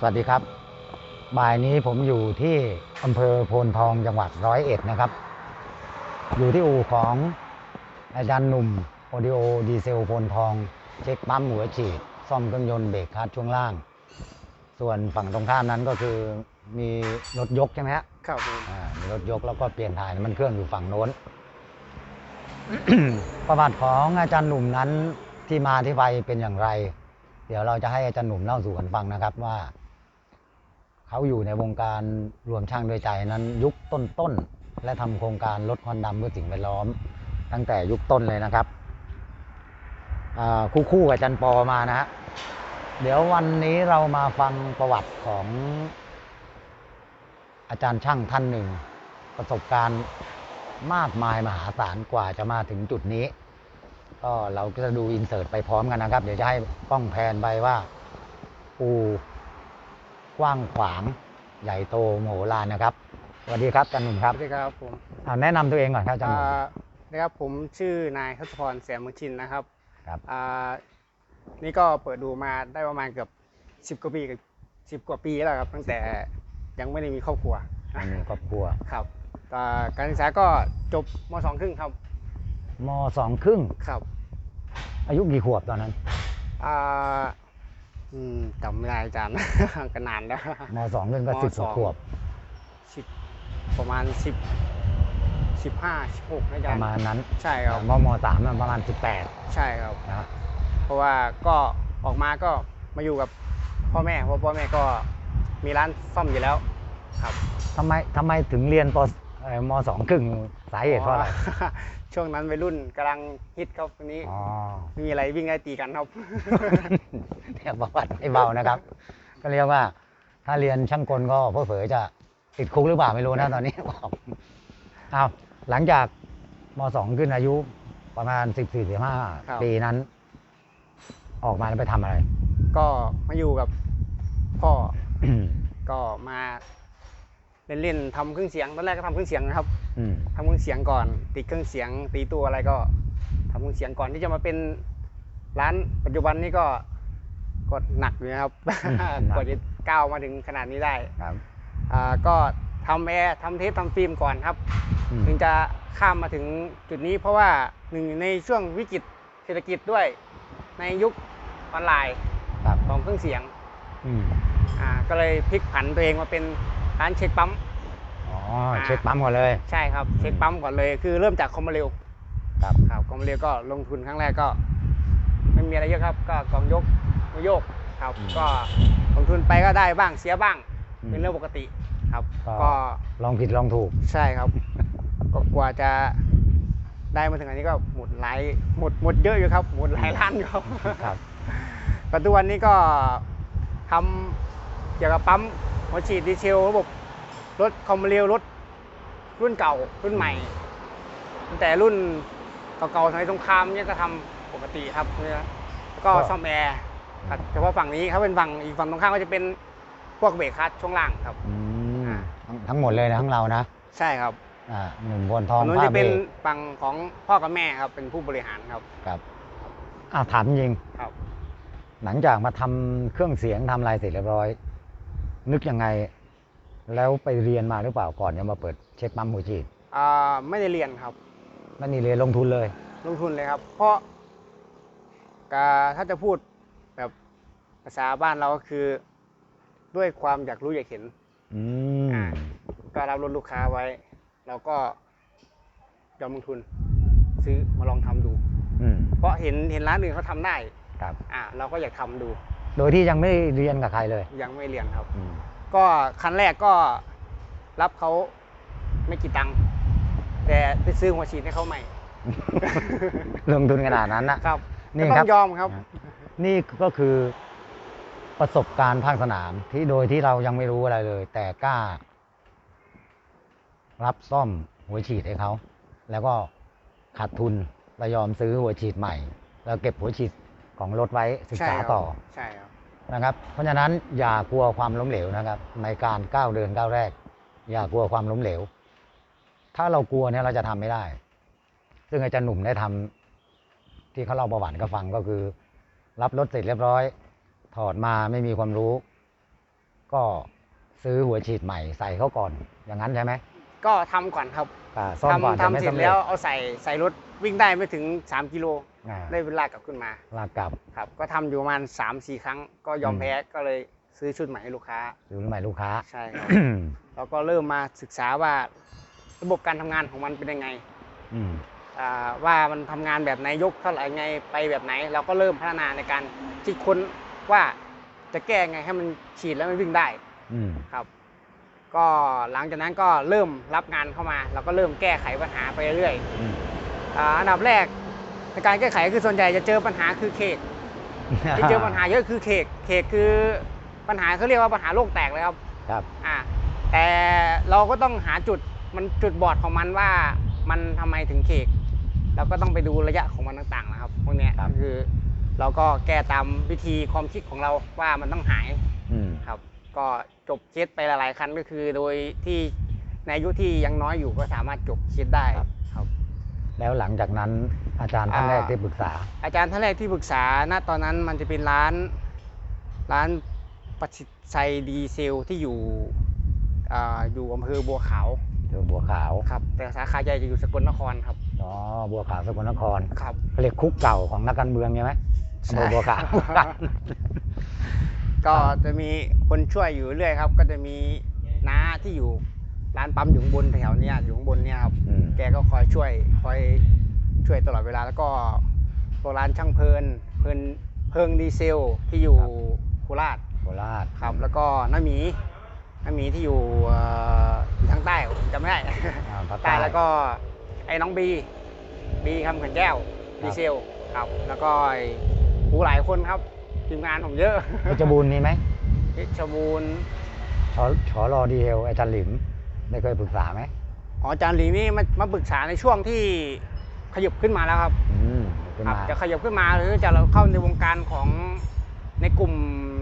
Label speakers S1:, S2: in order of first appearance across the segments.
S1: สวัสดีครับ บ่ายนี้ผมอยู่ที่อำเภอโพนทองจังหวัดร้อยเอ็ดนะครับ อยู่ที่อู่ของอาจารย์หนุ่มโอดิโอดีเซลโพนทอง เช็คปั๊มหัวฉีด ซ่อมเครื่องยนต์เบรกคลัตช์ช่วงล่าง ส่วนฝั่งตรงข้ามนั้นก็คือมีรถยกใช่ไหมฮะ
S2: ครับผม
S1: อ่ามีรถยกแล้วก็เปลี่ยนถ่ายน้ำมันเครื่องอยู่ฝั่งโน้น ประวัติของอาจารย์หนุ่มนั้นที่มาที่ไปเป็นอย่างไร เดี๋ยวเราจะให้อาจารย์หนุ่มเล่าสู่กันฟังนะครับว่า เขาอยู่ในวงการรวมช่างด้วยใจนั้นยุคต้นๆ และทำโครงการลดควันดำเพื่อสิ่งแวดล้อม ตั้งแต่ยุคต้นเลยนะครับอ่าคู่ๆกับจารย์ปอมานะฮะเดี๋ยววันนี้เรามาฟังประวัติของอาจารย์ช่างท่านหนึ่ง ประสบการณ์มากมายมหาศาลกว่าจะมาถึงจุดนี้ ก็เราก็จะดูอินเสิร์ตไปพร้อมกันนะครับ เดี๋ยวจะให้กล้องแพนไปว่า ปู กว้างขวางใหญ่โตมโหฬารนะครับสวัสดีครับอาจารย์หนุ่มค
S2: ส
S1: รับ
S2: วัสดีครับผม
S1: อ่าแนะนำตัวเองก่อนครับอาจารย์หนุ่ม
S2: อ่านะครับผมชื่อนายทศพรแสมเมืองชินนะครับ
S1: ครับ
S2: อ่านี่ก็เปิดดูมาได้ประมาณเกือบสิบกว่าปีสิบกว่าปีแล้วครับ ตั้งแต่ยังไม่ได้มีครอบครัว
S1: อันนี้ครอบครัว
S2: ครับอ่าการศึกษาก็จบมสองครึ่งครับ
S1: มสองครึ่ง
S2: ครับ
S1: อายุกี่ขวบตอนนั้น
S2: อ่า อืมจำไม่ได้อาจารย์ ก็นานแล้ว
S1: มสองครึ่งก็
S2: ม
S1: สิบก
S2: ส
S1: ว่า
S2: อง
S1: ขวบ
S2: สิบประมาณสิบสิบห้าสิบหกนะอา
S1: ป
S2: จาร
S1: ระ
S2: ย์
S1: มาณนั้น
S2: ใช่ครับ
S1: มมสามน่ะประมาณสิบแปด
S2: ใช่ครับ
S1: นะฮะ
S2: เพราะว่าก็ออกมาก็มาอยู่กับพ่อแม่เพราะพ่อแม่ก็มีร้านซ่อมอยู่แล้ว ครับ
S1: ทำไมทำไมถึงเรียนปเอ่อมสองครึ่งสาเหตุเพราะอะไร
S2: ช่วงนั้นวัยรุ่นกำลังฮิตครับวันนี้
S1: อ๋อ
S2: ไม่มีอะไรวิ่งไล่ตีกันครับ
S1: เนี่ยประวัติไม่เบานะครับ ก็เรียกว่า ถ้าเรียนช่างกลก็เพื่อเผยจะติดคุกหรือเปล่าไม่รู้นะตอนนี้ บอกเอาหลังจากมสองขึ้นอายุประมาณสิบสี่สิบห้า
S2: ครับ
S1: ปีนั้น ออกมาแล้วไปทำอะไร
S2: ก็มาอยู่กับพ่อ ก็มา เล่นๆทำเครื่องเสียงตอนแรกก็ทำเครื่องเสียงนะครับ
S1: อืม
S2: ทำเครื่องเสียงก่อน ติดเครื่องเสียง ตีตัวอะไรก็ทำเครื่องเสียงก่อนที่จะมาเป็นร้านปัจจุบันนี้ก็ก็หนักอยู่นะครับ กว่าจะก้าวมาถึงขนาดนี้ได้
S1: ครับ
S2: อ่าก็ทำแอร์ทำเทปทำฟิล์มก่อนครับ
S1: อืม
S2: ถึงจะข้ามมาถึงจุดนี้เพราะว่าหนึ่งในช่วงวิกฤตเศรษฐกิจด้วย ในยุคออนไลน์
S1: ครับ
S2: ของเครื่องเสียง
S1: อืม
S2: อ่าก็เลยพลิกผันตัวเองมาเป็น ร้านเช็คปั๊ม
S1: อ๋อ เช็คปั๊มก่อนเลย
S2: ใช่ครับ เช็คปั๊มก่อนเลย คือเริ่มจากคอมมาเร็ว
S1: ครับ
S2: ครับคอมมาเร็วก็ลงทุนครั้งแรกก็ไม่มีอะไรเยอะครับ ก็กองยกมาโยกครับ ก็ลงทุนไปก็ได้บ้างเสียบ้าง เป็นเรื่องปกติครับ ก็
S1: ลองผิดลองถูก
S2: ใช่ครับก็กว่าจะได้มาถึงอันนี้ก็หมดหลายหมดหมดเยอะอยู่ครับ หมดหลายล้านอยู่ครับ
S1: ครับ
S2: ปัจจุบันนี้ก็ทำเกี่ยวกับปั๊ม หัวฉีดดีเซลระบบรถคอมเรียวรถรุ่นเก่ารุ่นใหม่ตั้งแต่รุ่นเก่าๆสมัยสงครามเนี่ยก็ทำปกติครับเนี่ยแล้วก็
S1: ก็
S2: ซ่อมแอร์ครับเฉพาะฝั่งนี้ครับเป็นฝั่งอีกฝั่งตรงข้ามก็จะเป็นพวกเบรกคลัตชช่วงล่างครับ
S1: อืมทั้งทั้งหมดเลยนะทั้งเรานะ
S2: ใช่ครับ
S1: อ่าหนึ่งบนทอง
S2: ฝั่งนู้น
S1: ผ้า
S2: จะ
S1: เบ
S2: เป็น
S1: รก
S2: ฝั่งของพ่อกับแม่ครับเป็นผู้บริหารครับ
S1: ครับอ่าถามจริง
S2: ครับ
S1: หลังจากมาทำเครื่องเสียงทำอะไรเสร็จเรียบร้อย นึกยังไง แล้วไปเรียนมาหรือเปล่าก่อนจะมาเปิดเช็คปั๊มหัวฉีด
S2: อ่าไม่ได้เรียนครับ
S1: ไม่นี่เรียนลงทุนเลย
S2: ลงทุนเลยครับ เพราะกาถ้าจะพูดแบบภาษาบ้านเราก็คือ ด้วยความอยากรู้อยากเห็น
S1: อืม
S2: อ่าก็รับรถลูกค้าไว้ เราก็ยอมลงทุน ซื้อมาลองทำดู
S1: อืม
S2: เพราะเห็นเห็นร้านอื่นเขาทำได้
S1: ครับ
S2: อ่าเราก็อยากทำดู
S1: โดยที่ยังไม่ได้เรียนกับใครเลย
S2: ยังไม่เรียนครับ
S1: อืม
S2: ก็คันแรกก็รับเขาไม่กี่ตังค์แต่ไปซื้อหัวฉีดให้เขาใหม่
S1: ลงทุนขนาดนั้นนะ
S2: ครับ
S1: นี่
S2: ก็
S1: ค
S2: ต้
S1: รั
S2: อบ งยอมครับ
S1: นี่ก็คือประสบการณ์ภาคสนามที่โดยที่เรายังไม่รู้อะไรเลย แต่กล้า รับซ่อมหัวฉีดให้เขา แล้วก็ขาดทุนเรายอมซื้อหัวฉีดใหม่ แล้วเก็บหัวฉีด ของรถไว้ศึก
S2: ใช่
S1: ษา
S2: ครับ
S1: ต่อ
S2: ใช่ครับ
S1: นะครับ เพราะฉะนั้นอย่ากลัวความล้มเหลวนะครับ ในการก้าวเดินก้าวแรก อย่ากลัวความล้มเหลว ถ้าเรากลัวเนี่ยเราจะทำไม่ได้ ซึ่งอาจารย์หนุ่มได้ทำที่เขาเล่าประวัติก็ฟังก็คือ รับรถเสร็จเรียบร้อย ถอดมาไม่มีความรู้ ก็ซื้อหัวฉีดใหม่ใส่เขาก่อน อย่างนั้นใช่ไหม
S2: ก็ทำก่อนครับ
S1: อ่าซ่อมก่อน
S2: ทำ
S1: แต่ไม่
S2: ทำเสร็จ
S1: สำเร็จ
S2: แล้วเอาใส่ใส่รถวิ่งได้ไม่ถึง 3 กิโล
S1: อ่า
S2: ได้เวลากลับขึ้นมา
S1: ลากกลับ
S2: ครับ ก็ทำอยู่ประมาณ3 4ครั้งก็ยอม
S1: อืม
S2: แพ้ก็เลยซื้อชุดใหม่ให้ลูกค้า
S1: ซื้อใหม่ลูกค้า
S2: ใช่ครับแล้วก็เริ่มมาศึกษาว่าระบบการทำงานของมันเป็นยังไง
S1: อืม
S2: อ่าว่ามันทำงานแบบไหนยกเท่าไหร่ไงไปแบบไหน เราก็เริ่มพัฒนาในการคิดค้นว่าจะแก้ไงให้มันฉีดแล้วมันวิ่งได้
S1: อืม
S2: ครับ ก็หลังจากนั้นก็เริ่มรับงานเข้ามา เราก็เริ่มแก้ไขปัญหาไปเรื่อย
S1: อืม
S2: ๆอ่าอันดับแรก ในการแก้ไขคือส่วนใหญ่จะเจอปัญหาคือเคกที่เจอปัญหาเยอะคือเคกเคกคือปัญหาเขาเรียกว่าปัญหาโลกแตกเลยครับ
S1: ครับ
S2: อ่าแต่เราก็ต้องหาจุดมันจุดบอดของมันว่ามันทำไมถึงเคกเราก็ต้องไปดูระยะของมันต่างๆนะครับพวกเนี้ย
S1: ครับ
S2: ก็คือ เราก็แก้ตามวิธีความคิดของเราว่ามันต้องหาย
S1: อืม
S2: ครับ ก็จบเคสไปหลายๆคันก็คือ โดยที่ในอายุที่ยังน้อยอยู่ก็สามารถจบเคสได้ครับ
S1: แล้วหลังจากนั้นอาจารย์ท่าน
S2: อ่า
S1: แรกที่ปรึกษา
S2: อาจารย์ท่านแรกที่ปรึกษาณตอนนั้นมันจะเป็นร้านร้านประสิทธิ์ชัยดีเซลที่อยู่อ่าอยู่อำเภอบัวขาว
S1: เจอบัวขาว
S2: ครับ แต่สาขาใหญ่จะอยู่สกลนครครับ
S1: อ๋อบัวขาวสกลนคร
S2: ครับ
S1: เขาเรียกคุกเก่าของนักการเมืองใช่ไหม
S2: ใช่
S1: อำเภอบัวขาว
S2: ก็จะมีคนช่วยอยู่เรื่อยครับ ก็จะมีน้าที่อยู่ ร้านปั๊มอยู่ข้างบนแถวๆเนี้ยอยู่ข้างบนเนี่ยครับ
S1: อืม
S2: แกก็คอยช่วยคอยช่วยตลอดเวลาแล้วก็โบราณช่างเพลินเพลินเพิงดีเซลที่อยู่โคราช
S1: โคราช
S2: ครับ แล้วก็น้าหมีน้าหมีที่อยู่เอ่ออยู่ทางใต้ผมจำไม่ได้
S1: อ่าภาค
S2: ใต้แล้วก็ไอ้น้องบีบีคำขันแก้ว
S1: ครับ
S2: ดีเซลครับ แล้วก็ไอ้ผู้หลายคนครับทีมงานผมเยอะ
S1: เพชรบูรณ์มีไหม
S2: เพชรบูรณ์
S1: ชอชอรอดีเฮลอาจารย์หลิม ได้เคยปรึกษาไหม
S2: อ๋ออาจารย์หลีนี่มามาปรึกษาในช่วงที่ขยับขึ้นมาแล้วครับ
S1: อืมขึ้น
S2: ครับ
S1: มา
S2: จะขยับขึ้นมาหรือจะเราเข้าในวงการของในกลุ่ม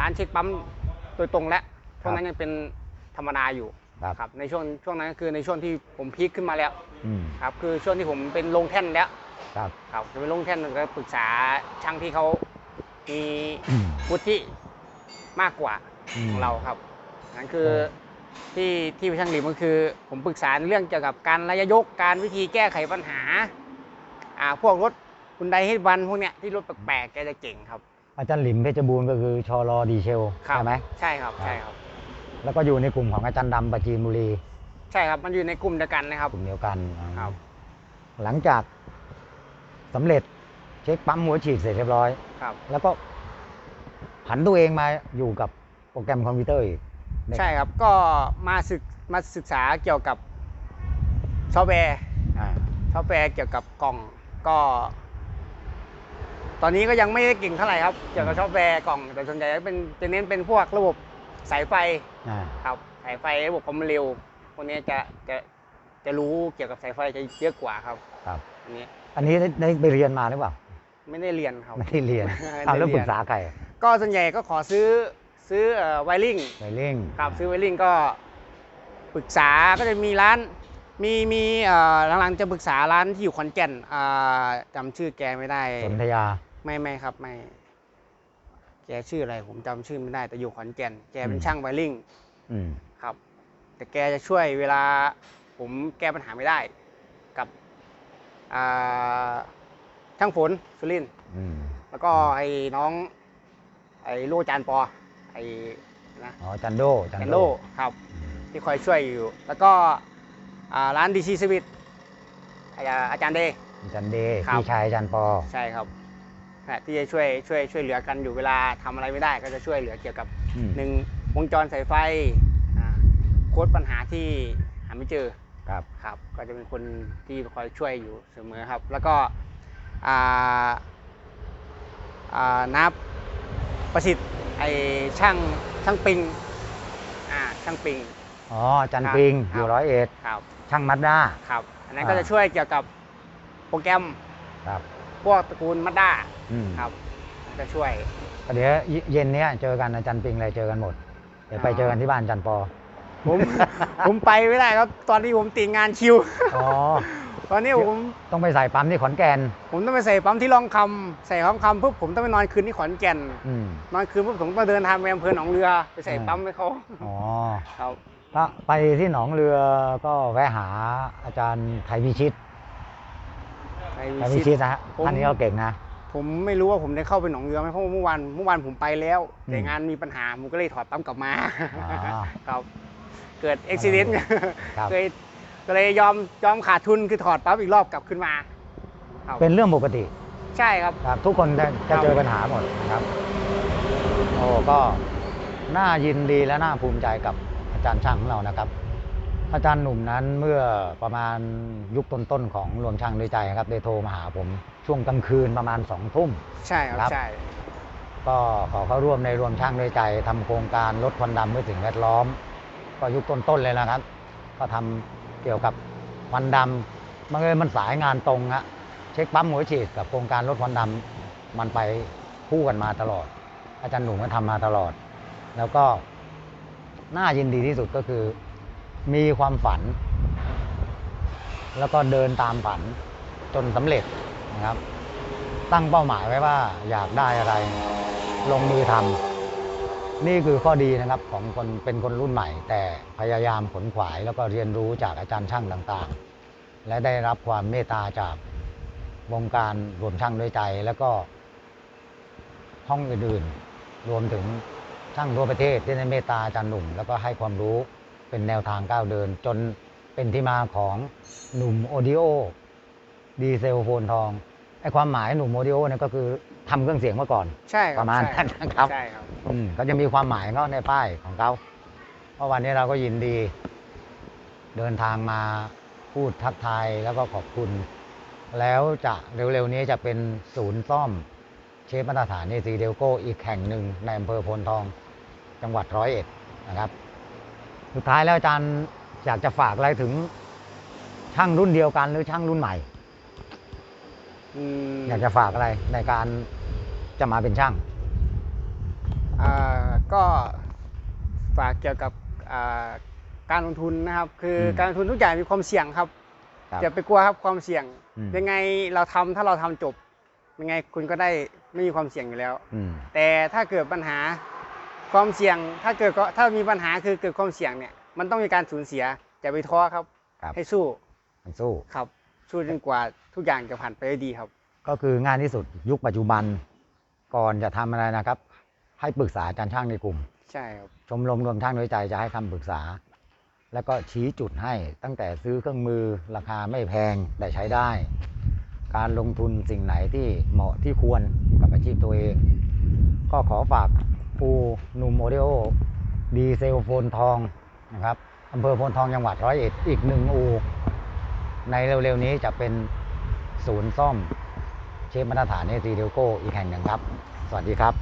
S2: ร้านเช็คปั๊มโดยตรงแล้วช่วงนั้นยังเป็นธรรมดาอยู่
S1: ครับ
S2: ครับในช่วงช่วงนั้นก็คือในช่วงที่ผมพีคขึ้นมาแล้ว
S1: อืม
S2: ครับคือช่วงที่ผมเป็นลงแท่นแล้ว
S1: ครับ
S2: ครับจะเป็นลงแท่นก็ปรึกษาช่างที่เขามี
S1: อืม
S2: วุฒิมากกว่า
S1: อืม
S2: ของเราครับนั่นคือ
S1: เออ
S2: ที่ที่ช่างหลิมก็คือ ผมปรึกษาในเรื่องเกี่ยวกับการระยะยกการวิธีแก้ไขปัญหาอ่าพวกรถคุณไดฮิตวันพวกเนี้ยที่รถแปลกๆแกจะเก่งครับ
S1: อาจารย์หลิมเพชรบูรณ์ก็คือชอรอดีเชล
S2: ครับ
S1: ใช่ไหม
S2: ใช่ครับ
S1: ครับ
S2: ใช่ครับ
S1: แล้วก็อยู่ในกลุ่มของอาจารย์ดำปราจีนบุรี
S2: ใช่ครับมันอยู่ในกลุ่มเดียวกันนะครับ
S1: กลุ่มเดียวกันอ่า
S2: ครับ
S1: หลังจากสำเร็จเช็คปั๊มหัวฉีดเสร็จเรียบร้อย
S2: ครับ
S1: แล้วก็ผันตัวเองมาอยู่กับโปรแกรมคอมพิวเตอร์อีก ได้
S2: ใช่ครับก็มาศึกมาศึกษาเกี่ยวกับซอฟต์แวร์
S1: อ่า
S2: ซอฟต์แวร์เกี่ยวกับกล่องก็ ตอนนี้ก็ยังไม่ได้เก่งเท่าไหร่ครับเกี่ยวกับซอฟต์แวร์กล่องแต่ส่วนใหญ่ก็เป็นจะเน้นเป็นพวกระบบสายไฟ
S1: อ่า
S2: ครับสายไฟระบบความเร็วพวกนี้จะจะจะรู้เกี่ยวกับสายไฟจะเยอะกว่าครับ
S1: ครับ
S2: อันนี้
S1: อันนี้ได้ได้ไปเรียนมาหรือเปล่า
S2: ไม่ได้เรียนครับ
S1: ไม่ได้เรียน
S2: ไม่ได้
S1: เอาแล้ว
S2: เรียน
S1: ปรึกษาใคร
S2: ก็ส่วนใหญ่ก็ขอซื้อ ซื้อไวริง
S1: ไปเร่ง
S2: ครับซื้อไวริงก็ปรึกษาก็จะมีร้านมีมีเอ่อหลังๆจะปรึกษาร้านที่อยู่ขอนแก่นอ่าจำชื่อแกไม่ได้
S1: สนธยา
S2: ไม่ไม่ครับไม่ แกชื่ออะไรผมจำชื่อไม่ได้ แต่อยู่ขอนแก่น แกเป็น
S1: อืม
S2: ช่างไวริง
S1: อืม
S2: ครับ แต่แกจะช่วยเวลาผมแก้ปัญหาไม่ได้ กับอ่าช่างฝนสุรินทร์
S1: อืม
S2: แล้วก็ไอ้น้อง ไอ้ลูกอาจารย์ปอ ไอ้นะ
S1: อ๋อจันโด
S2: แคนโดครับที่คอยช่วยอยู่ แล้วก็อ่าร้านดีซีสวิตอาจารย์เดย์
S1: จันเด
S2: ครับ
S1: พี่ชายจันปอ
S2: ใช่ครับฮะที่จะช่วยช่วยช่วยเหลือกันอยู่เวลาทำอะไรไม่ได้ ก็จะช่วยเหลือเกี่ยวกับ
S1: อืม
S2: หนึ่งวงจรสายไฟอ่าโค้ดปัญหาที่หาไม่เจอ
S1: ครับ
S2: ครับ ก็จะเป็นคนที่คอยช่วยอยู่เสมอครับ แล้วก็อ่าอ่านับประสิทธิ์ ไอช่างช่างปิงอ่าช่างปิง
S1: อ๋อจัน
S2: ครับ
S1: ปิง
S2: ครับ
S1: อยู่ร้อยเอ็ด
S2: ครับ
S1: ช่างมัดด้า
S2: ครับ อันนั้น
S1: อ่า
S2: ก็จะช่วยเกี่ยวกับโปรแกรม
S1: ครับ
S2: พวกตระกูลมัดด้า
S1: อืม
S2: ครับ จะช่วย
S1: เดี๋ยวเย็นเนี้ยเจอกันอาจารย์ปิงอะไรเจอกันหมด เดี๋ยวไป
S2: อ๋อ
S1: เจอกันที่บ้านจันปอ
S2: ผมผมไปไม่ได้ครับ ตอนนี้ผมติดงานคิว
S1: อ๋อ
S2: ตอนนี้ผม
S1: ต้องไปใส่ปั๊มที่ขอนแก่น
S2: ผมต้องไปใส่ปั๊มที่ร่องคำใส่ร่องคำปุ๊บผมต้องไปนอนคืนที่ขอนแก่น
S1: อืม
S2: นอนคืนปุ๊บผมก็เดินทางไปอำเภอหนองเรือ ไปใส่ปั๊มให้เขา
S1: อ๋อ
S2: ครับ
S1: ถ้าไปที่หนองเรือก็แวะหาอาจารย์ไทยพิชิต
S2: ไป
S1: ไทย
S2: วิ
S1: พิ
S2: ชิ
S1: ชิ
S2: ต
S1: ตนะฮะ
S2: ผม
S1: ท่านนี้เขาเก่งนะ
S2: ผมไม่รู้ว่าผมได้เข้าไปหนองเรือไหมเพราะว่าเมื่อวานเมื่อวานผมไปแล้ว แต่
S1: อืม
S2: งานมีปัญหาผมก็เลยถอดปั๊มกลับมา
S1: อ๋อ
S2: ครับ เกิดอุบิเหตุ
S1: ครับ
S2: เคยก็เลยยอมยอมขาดทุนคือถอดปั๊มอีกรอบกลับขึ้นมาครับ
S1: เป็นเรื่องปกติ
S2: ใช่ครับ
S1: ครับ ทุกคนจะจะ
S2: ครับ
S1: เจอปัญหาหมดนะครับโอ้ก็น่ายินดีและน่าภูมิใจกับอาจารย์ช่างของเรานะครับ อาจารย์หนุ่มนั้นเมื่อประมาณยุคต้นๆของรวมช่างด้วยใจครับได้โทรมาหาผมช่วงกลางคืนประมาณสองทุ่ม
S2: ใช่ครับ
S1: ครับ
S2: ใช่
S1: ก็ขอเข้าร่วมในรวมช่างด้วยใจทำโครงการลดควันดำเพื่อสิ่งแวดล้อม ก็ยุคต้นๆเลยนะครับ ก็ทำเกี่ยวกับควันดำมันเลยมันสายงานตรงอะเช็คปั๊มหัวฉีดกับโครงการลดควันดำมันไปคู่กันมาตลอด อาจารย์หนุ่มก็ทำมาตลอด แล้วก็น่ายินดีที่สุดก็คือ มีความฝัน แล้วก็เดินตามฝันจนสำเร็จนะครับ ตั้งเป้าหมายไว้ว่าอยากได้อะไร ลงมือทำ นี่คือข้อดีนะครับของคนเป็นคนรุ่นใหม่ แต่พยายามขนขวายแล้วก็เรียนรู้จากอาจารย์ช่างต่างๆ และได้รับความเมตตาจากวงการรวมช่างด้วยใจ แล้วก็ห้องอื่นๆ รวมถึงช่างทั่วประเทศที่ได้เมตตาอาจารย์หนุ่ม แล้วก็ให้ความรู้เป็นแนวทางก้าวเดิน จนเป็นที่มาของหนุ่มโอดิโอดีเซลโฟนทองไอความหมายหนุ่มโมดิโอเนี่ยก็คือ ทำเครื่องเสียงมาก่อน
S2: ใช่คบ
S1: ประมาณ
S2: ใช่
S1: นั้นนะครับ
S2: ใช่ครับ
S1: อืมเขาจะมีความหมายเขาในป้ายของเขาเพราะวันนี้เราก็ยินดี เดินทางมาพูดทักทายแล้วก็ขอบคุณ แล้วจะเร็วๆนี้จะเป็นศูนย์ซ่อม เชฟมาตรฐานเอซีเดลโกอีกแห่งหนึ่งในอำเภอโพนทองจังหวัดร้อยเอ็ดนะครับ สุดท้ายแล้วอาจารย์อยากจะฝากอะไรถึงช่างรุ่นเดียวกันหรือช่างรุ่นใหม่
S2: อืม
S1: อยากจะฝากอะไรในการ จะมาเป็นช่าง
S2: อ่าก็ฝากเกี่ยวกับอ่าการลงทุนนะครับ คืออ
S1: ม
S2: การลงทุนทุกอย่างมีความเสี่ยงครับ
S1: ครับ
S2: อย่าไปกลัวครับความเสี่ยง
S1: อืม
S2: ยังไงเราทำถ้าเราทำจบ ยังไงคุณก็ได้ไม่มีความเสี่ยงอยู่แล้ว
S1: อืม
S2: แต่ถ้าเกิดปัญหาความเสี่ยง ถ้าเกิดก็ถ้ามีปัญหาคือเกิดความเสี่ยงเนี่ยมันต้องมีการสูญเสียอย่าไปท้อครับ
S1: ครับ
S2: ให้สู้
S1: มันสู้
S2: ครับ สู้จนกว่าทุกอย่างจะผ่านไปได้ดีครับ
S1: ก็คือง่ายที่สุดยุคปัจจุบัน ก่อนจะทำอะไรนะครับ ให้ปรึกษาอาจารย์ช่างในกลุ่ม
S2: ใช่ครับ
S1: ชมรมรวมช่างน้อยใจจะให้คำปรึกษา แล้วก็ชี้จุดให้ตั้งแต่ซื้อเครื่องมือราคาไม่แพงแต่ใช้ได้ การลงทุนสิ่งไหนที่เหมาะที่ควรกับอาชีพตัวเอง ก็ขอฝากปูหนุ่มโมเดโอดีเซลโฟนทองนะครับอำเภอโพนทองจังหวัดร้อยเอ็ดอีกหนึ่งอู ในเร็วๆนี้จะเป็นศูนย์ซ่อม เชฟมาตรฐานเอซีเดลโกอีกแห่งหนึ่งครับ สวัสดีครับ